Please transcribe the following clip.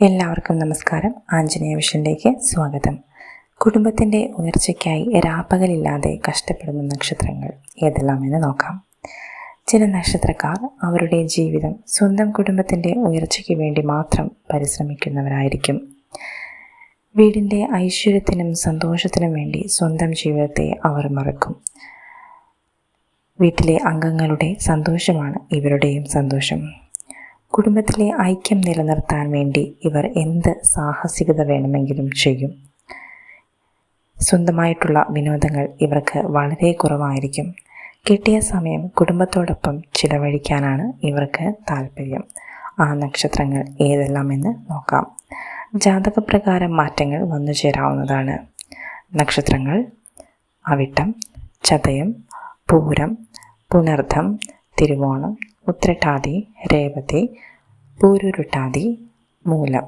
എല്ലാവർക്കും നമസ്കാരം. ആഞ്ജനേയ വിഷനിലേക്ക് സ്വാഗതം. കുടുംബത്തിന്റെ ഉയർച്ചയ്ക്കായി രാപ്പകലില്ലാതെ കഷ്ടപ്പെടുന്ന നക്ഷത്രങ്ങൾ ഏതെല്ലാമെന്ന് നോക്കാം. ചില നക്ഷത്രക്കാർ അവരുടെ ജീവിതം സ്വന്തം കുടുംബത്തിന്റെ ഉയർച്ചയ്ക്ക് വേണ്ടി മാത്രം പരിശ്രമിക്കുന്നവരായിരിക്കും. വീടിന്റെ ഐശ്വര്യത്തിനും സന്തോഷത്തിനും വേണ്ടി സ്വന്തം ജീവിതത്തെ അവർ മറക്കും. വീട്ടിലെ അംഗങ്ങളുടെ സന്തോഷമാണ് ഇവരുടെയും സന്തോഷം. കുടുംബത്തിലെ ഐക്യം നിലനിർത്താൻ വേണ്ടി ഇവർ എന്ത് സാഹസികത വേണമെങ്കിലും ചെയ്യും. സ്വന്തമായിട്ടുള്ള വിനോദങ്ങൾ ഇവർക്ക് വളരെ കുറവായിരിക്കും. കിട്ടിയ സമയം കുടുംബത്തോടൊപ്പം ചിലവഴിക്കാനാണ് ഇവർക്ക് താല്പര്യം ആ നക്ഷത്രങ്ങൾ ഏതെല്ലാമെന്ന് നോക്കാം. ജാതകപ്രകാരം മാറ്റങ്ങൾ വന്നു ചേരാവുന്നതാണ്. നക്ഷത്രങ്ങൾ അവിട്ടം ചതയം പൂരം പുണർദ്ധം തിരുവോണം ഉത്രട്ടാതി രേവതി പൂരുരുട്ടാതി മൂലം.